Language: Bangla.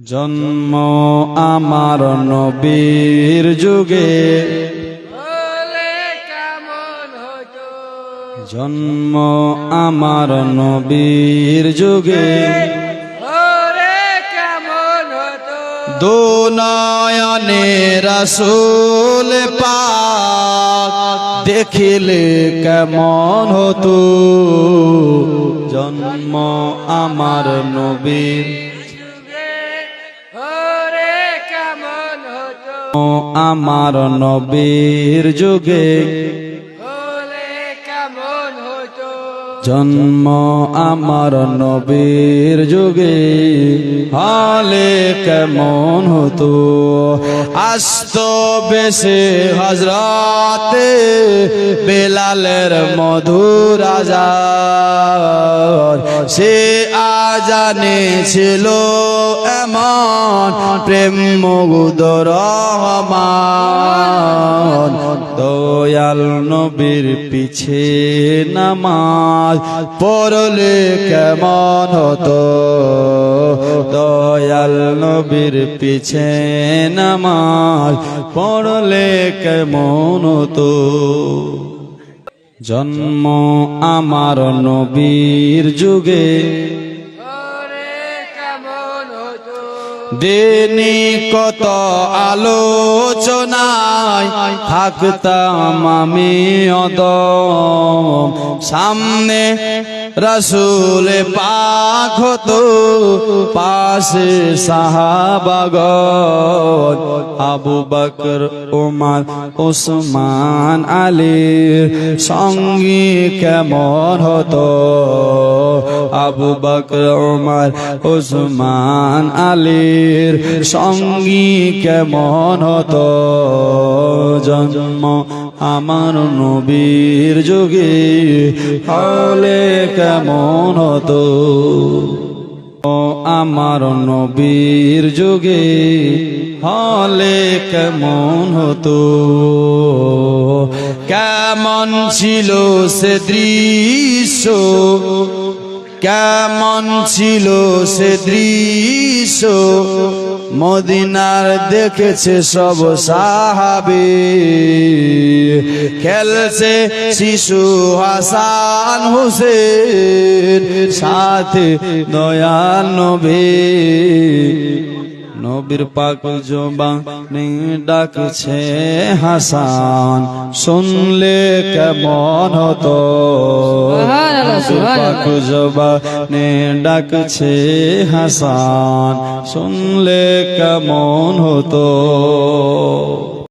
জন্ম আমার নবীর যুগে। জন্ম আমার নবীর যুগে। ওরে কেমন হতো দু নয়নে রসুল পাক দেখিলে কেমন হতো? জন্ম আমার নবীর আমার নবীর যুগে। জন্ম আমার নবীর যুগে। হলে কেমন হতো? আস্ত বেশে হজরতে বেলালের মধুর আজাদ সে আজানে ছিল এমন প্রেম মুগুদর দয়াল নবীর পিছে নামাজ পড়লে কেমন হতো? দয়াল নবীর পিছে নামাজ পড়লে কেমন হতো? জন্ম আমার নবীর যুগে। দিনে কত আলোচনায় থাকতাম আমি অদম। সামনে রসুল পাক হতো, পাশে সাহাবাগত আবু বকর ওমার ওসমান আলীর সঙ্গী কেমন হতো? আবু বকর ওমর ওসমান আলীর সঙ্গী কেমন হতো? জন্ম আমার নবীর যুগে হলে কেমন হতো? আমার নবীর যুগে হলে কেমন হতো? কেমন ছিল সে দৃশ্য? কেমন ছিল সে দৃশ্য? মদিনার দেখেছে সব সাহাবে। খেলছে শিশু হাসান হুসেন, সাথে নয়ানবে নবী। নবীর পাক জবানে ডাকছে হাসান শুনলে কেমন হতো? পাক জবানে ডাকছে হাসান শুনলে কেমন হতো?